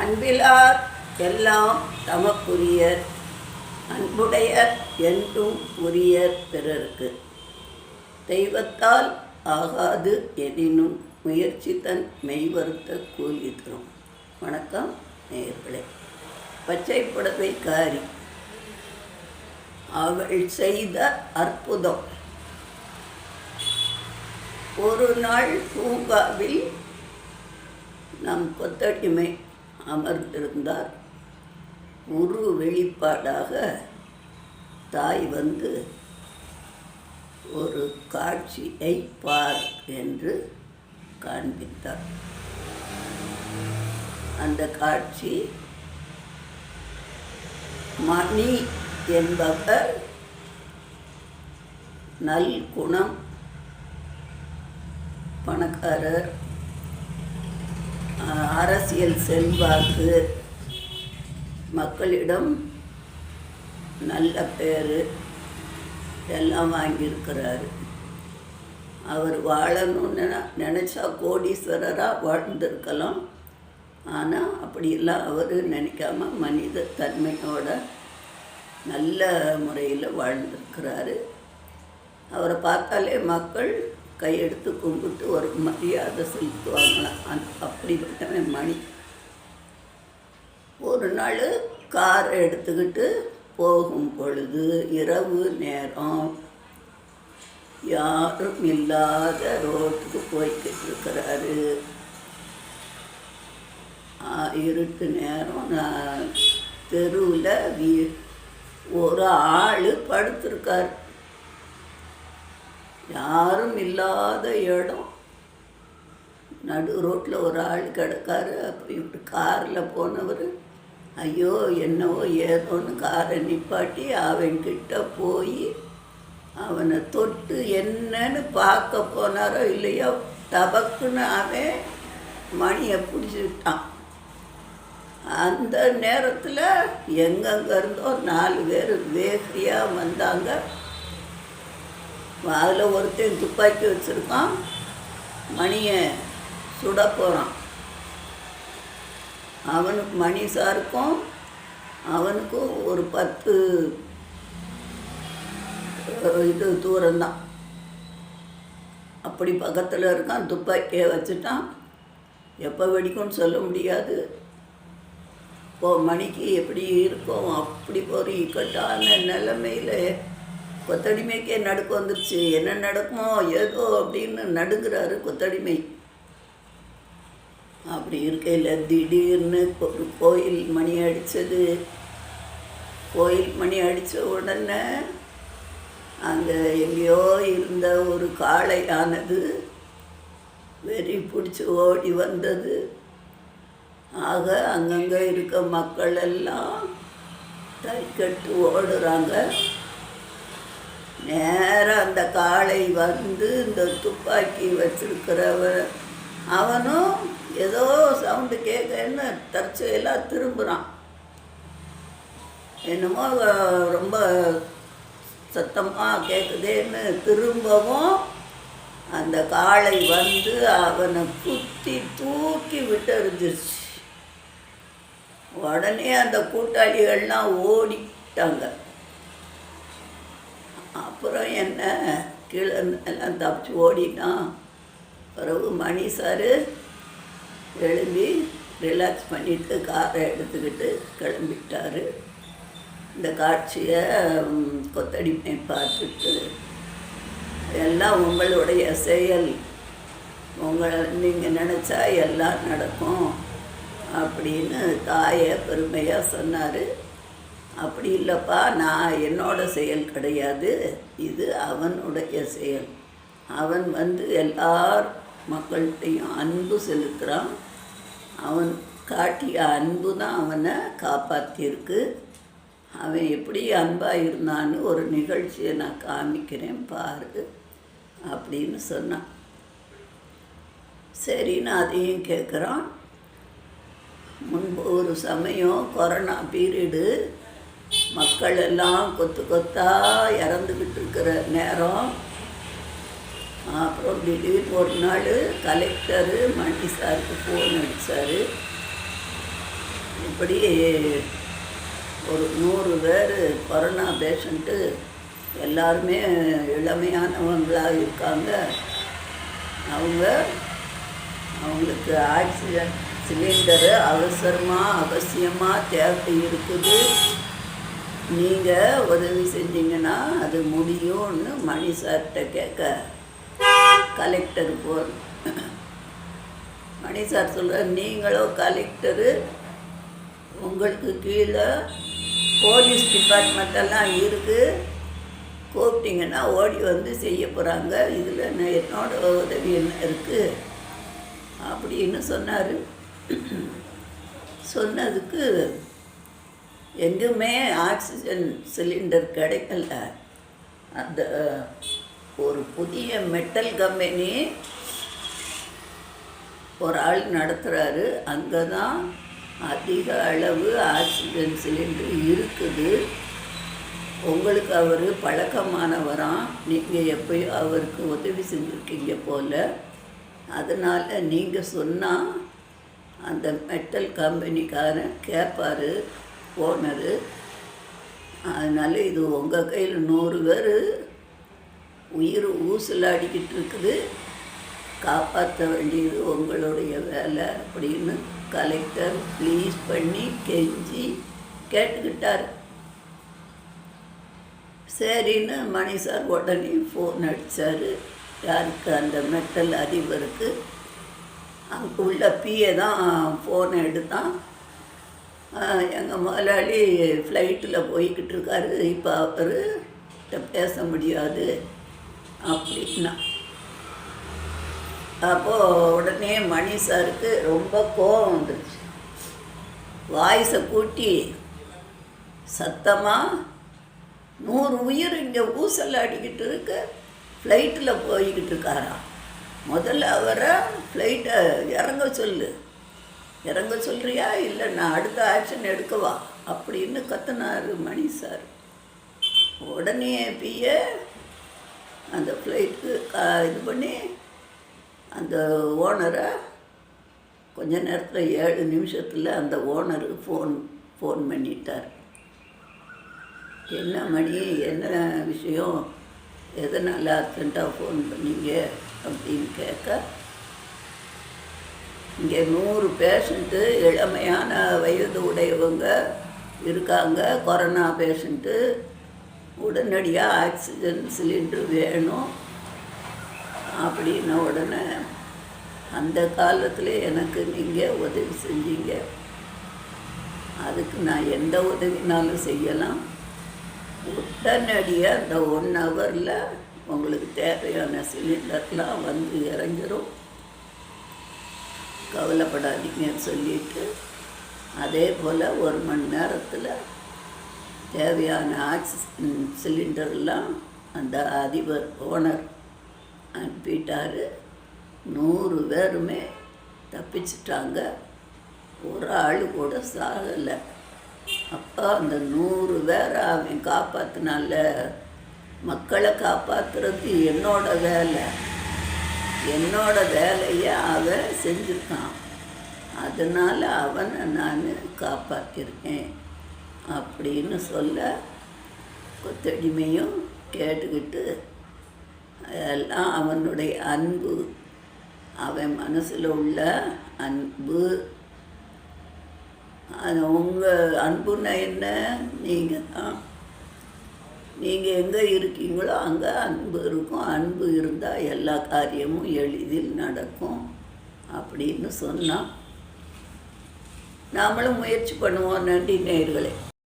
அன்பிலார் எல்லாம் தமக்குரியர் அன்புடையர் என்றும் உரியர் பிறர்க்கு. தெய்வத்தால் ஆகாது எனினும் முயற்சி தன் மெய்வருத்த கூலி தரும் வணக்கம் நேயர்களே. பச்சை புடவைக்காரி அவள் செய்த அற்புதம். ஒரு நாள் பூங்காவில் நம் கொத்தடிமை அமர்ந்திருந்தார். உரு வெளிப்பாடாக தாய் வந்து ஒரு காட்சியை பார் என்று காண்பித்தார். அந்த காட்சி மணி என்பவர் நல் குணம் பணக்காரர் அரசியல் செல்வாக்கு மக்களிடம் நல்ல பேர் எல்லாம் வாங்கியிருக்கிறாரு. அவர் வாழணும்னு நினச்சா கோடீஸ்வரராக வாழ்ந்திருக்கலாம். ஆனால் அப்படியெல்லாம் அவர் நினைக்காம மனித தன்மையோட நல்ல முறையில் வாழ்ந்திருக்கிறாரு. அவரை பார்த்தாலே மக்கள் கையெடுத்து கும்பிட்டு ஒரு மரியாதை செலுத்துவாங்களாம் அந்த அப்படிப்பட்டவன் மணி. ஒரு நாள் கார் எடுத்துக்கிட்டு போகும் பொழுது இரவு நேரம் யாரும் இல்லாத ரோட்டுக்கு போய்கிட்டு இருக்கிறாரு. இருட்டு நேரம். நான் தெருவில் வீ ஒரு ஆள் படுத்திருக்கார். யாரும் இல்லாத இடம். நடு ரோட்டில் ஒரு ஆள் கிடக்காரு அப்போ இப்படி காரில் போனவர். ஐயோ என்னவோ ஏதோன்னு காரை நிப்பாட்டி அவன்கிட்ட போய் அவனை தொட்டு என்னன்னு பார்க்க போனாரோ இல்லையோ டபக்குன்னு அவன் மணியை பிடிச்சிக்கிட்டான் அந்த நேரத்தில் எங்கெங்கேருந்தோ நாலு பேர் வேகையாக வந்தாங்க. அதில் ஒருத்தன் துப்பாக்கி வச்சுருக்கான் மணியை சுட போகிறான் அவனுக்கு மணி சாருக்கும் அவனுக்கும் ஒரு பத்து இது தூரம்தான். அப்படி பக்கத்தில் இருக்கான் துப்பாக்கியை வச்சுட்டான். எப்போ வெடிக்கும்னு சொல்ல முடியாது. இப்போ மணிக்கு எப்படி இருக்கும் அப்படி ஒரு இக்கட்டான நிலைமையில் கொத்தடிமைக்கே நடுக்கு வந்துருச்சு. என்ன நடக்குமோ ஏதோ அப்படின்னு நடுங்கிறாரு கொத்தடிமை. அப்படி இருக்கையில் திடீர்னு ஒரு கோயில் மணி அடித்தது கோயில் மணி அடித்த உடனே அங்கே எங்கேயோ இருந்த ஒரு காளையானது வெறி பிடிச்சி ஓடி வந்தது. ஆக அங்கங்கே இருக்க மக்கள் எல்லாம் தைக்கட்டு ஓடுறாங்க. நேராக அந்த காளை வந்து இந்த துப்பாக்கி வச்சிருக்கிறவர் அவனும் ஏதோ சவுண்டு கேட்கன்னு தற்செயலாக திரும்புகிறான் என்னமோ ரொம்ப சத்தமாக கேட்குதேன்னு திரும்பவும் அந்த காளை வந்து அவனை குத்தி தூக்கி விட்டெறிஞ்சிருச்சு. உடனே அந்த கூட்டாளிகள்லாம் ஓடிட்டாங்க. அப்புறம் என்ன? கீழே எல்லாம் தப்பிச்சு ஓடிட்டான். பிறகு மணி சார் எழும்பி ரிலாக்ஸ் பண்ணிட்டு காரை எடுத்துக்கிட்டு கிளம்பிட்டாரு. இந்த காட்சியை ம், கொத்தடிமை பார்த்துட்டு எல்லாம் உங்களுடைய செயல். உங்களை நீங்கள் நினச்சா எல்லாம் நடக்கும் அப்படின்னு தாயை பெருமையாக சொன்னார். அப்படி இல்லைப்பா நான் என்னோட செயல் கிடையாது. இது அவனுடைய செயல். அவன் வந்து எல்லார் மக்கள்கிட்டையும் அன்பு செலுத்துகிறான் அவன் காட்டிய அன்பு தான் அவனை காப்பாற்றியிருக்கு அவன் எப்படி அன்பாக இருந்தான்னு ஒரு நிகழ்ச்சியை நான் காமிக்கிறேன் பாரு அப்படின்னு சொன்னான். சரின்னு அதையும் கேட்குறான் முன்பு ஒரு சமயம் கொரோனா பீரியடு மக்கள் எல்லாம் கொத்து கொத்தாக இறந்துக்கிட்டு இருக்கிற நேரம். அப்புறம் திடீர்னு ஒரு நாள் கலெக்டரு மண்டி சாருக்கு ஃபோன் அடித்தார் இப்படி ஒரு நூறு பேர் கொரோனா பேஷண்ட்டு எல்லாருமே இளமையானவங்களாக இருக்காங்க. அவங்க அவங்களுக்கு ஆக்சிஜன் சிலிண்டரு அவசரமாக அவசியமாக தேவை இருக்குது. நீங்கள் உதவி செஞ்சீங்கன்னா அது முடியும்னு மணி சார்கிட்ட கேட்க. கலெக்டர் போகிறோம் மணி சார் சொல்கிற நீங்களோ கலெக்டரு உங்களுக்கு கீழே போலீஸ் டிபார்ட்மெண்ட்டெல்லாம் இருக்குது கூப்பிட்டிங்கன்னா ஓடி வந்து செய்ய போகிறாங்க இதில் என்னோட உதவி என்ன இருக்குது அப்படின்னு சொன்னார். சொன்னதுக்கு எங்குமே ஆக்சிஜன் சிலிண்டர் கிடைக்கல. அந்த ஒரு புதிய மெட்டல் கம்பெனி ஒரு ஆள் நடத்துகிறாரு அங்கே தான் அதிக அளவு ஆக்சிஜன் சிலிண்டர் இருக்குது. உங்களுக்கு அவர் பழக்கமானவராம் நீங்கள் எப்பயோ அவருக்கு உதவி செஞ்சுருக்கீங்க போல். அதனால் நீங்கள் சொன்னால் அந்த மெட்டல் கம்பெனிக்காரன் கேட்பார் போனது. அதனால் இது உங்கள் கையில் நூறு பேர் உயிர் ஊசலாடிக்கிட்டு இருக்குது. காப்பாற்ற வேண்டியது உங்களுடைய வேலை அப்படின்னு கலெக்டர் ப்ளீஸ் பண்ணி கெஞ்சி கேட்டுக்கிட்டார். சரின்னு மணி சார் உடனே ஃபோன் அடித்தார் யாருக்கு அந்த மெட்டல் அதிபருக்கு? அங்கே உள்ள பிஏ தான் ஃபோனை எடுத்தான். எங்கள் முதலாளி ஃப்ளைட்டில் போய்கிட்டு இருக்காரு இப்போ அவர் பேச முடியாது அப்படின்னா. அப்போது உடனே மணி சாருக்கு ரொம்ப கோபம் வந்துருச்சு. வாய்ஸை கூட்டி சத்தமாக நூறு உயிர் இங்கே ஊசல் அடிக்கிட்டு இருக்கு? ஃப்ளைட்டில் போய்கிட்டு இருக்காராம் முதல்ல அவரை ஃப்ளைட்டை இறங்க சொல்லு. இறங்க சொல்கிறியா இல்லை நான் அடுத்த ஆக்ஷன் எடுக்கவா? அப்படின்னு கத்துனார் மணி சார். உடனே பிய அந்த ஃப்ளைட்டு இது பண்ணி அந்த ஓனரை கொஞ்ச நேரத்தில் ஏழு நிமிஷத்தில் அந்த ஓனரு ஃபோன் ஃபோன் பண்ணிட்டார். என்ன மணி என்ன விஷயம் எதனால் அர்ஜென்ட்டாக ஃபோன் பண்ணீங்க அப்படின்னு கேட்க இங்கே நூறு பேஷண்ட்டு இளமையான வயது உடையவங்க இருக்காங்க. கொரோனா பேஷண்ட்டு உடனடியாக ஆக்சிஜன் சிலிண்டர் வேணும். அப்படின்ன உடனே அந்த காலத்தில் எனக்கு நீங்கள் உதவி செஞ்சீங்க. அதுக்கு நான் எந்த உதவினாலும் செய்யலாம். உடனடியாக அந்த ஒன் ஹவரில் உங்களுக்கு தேவையான சிலிண்டர்லாம் வந்து இறங்கிடும் கவலைப்படாதீங்கன்னு சொல்லிட்டு அதே போல் ஒரு மணி நேரத்தில் தேவையான ஆக்சிஜன் சிலிண்டர்லாம் அந்த அதிபர் ஓனர் அனுப்பிட்டார். நூறு பேருமே தப்பிச்சிட்டாங்க. ஒரு ஆள் கூட சாகலை. அப்போ அந்த நூறு பேரை அவன் காப்பாற்றினால மக்களை காப்பாற்றுறது என்னோட வேலை. என்னோட வேலையை அவன் செஞ்சுருக்கான். அதனால் அவனை நான் காப்பாற்றிருக்கேன் அப்படின்னு சொல்ல கொத்தடிமையும் கேட்டுக்கிட்டு எல்லாம் அவனுடைய அன்பு அவன் மனசில் உள்ள அன்பு. அது உங்கள் அன்புன்னா என்ன? நீங்கள் தான் நீங்கள் எங்கே இருக்கீங்களோ அங்கே அன்பு இருக்கும். அன்பு இருந்தால் எல்லா காரியமும் எளிதில் நடக்கும் அப்படின்னு சொன்னான் நாமளும் முயற்சி பண்ணுவோம். நன்றி நேர்களை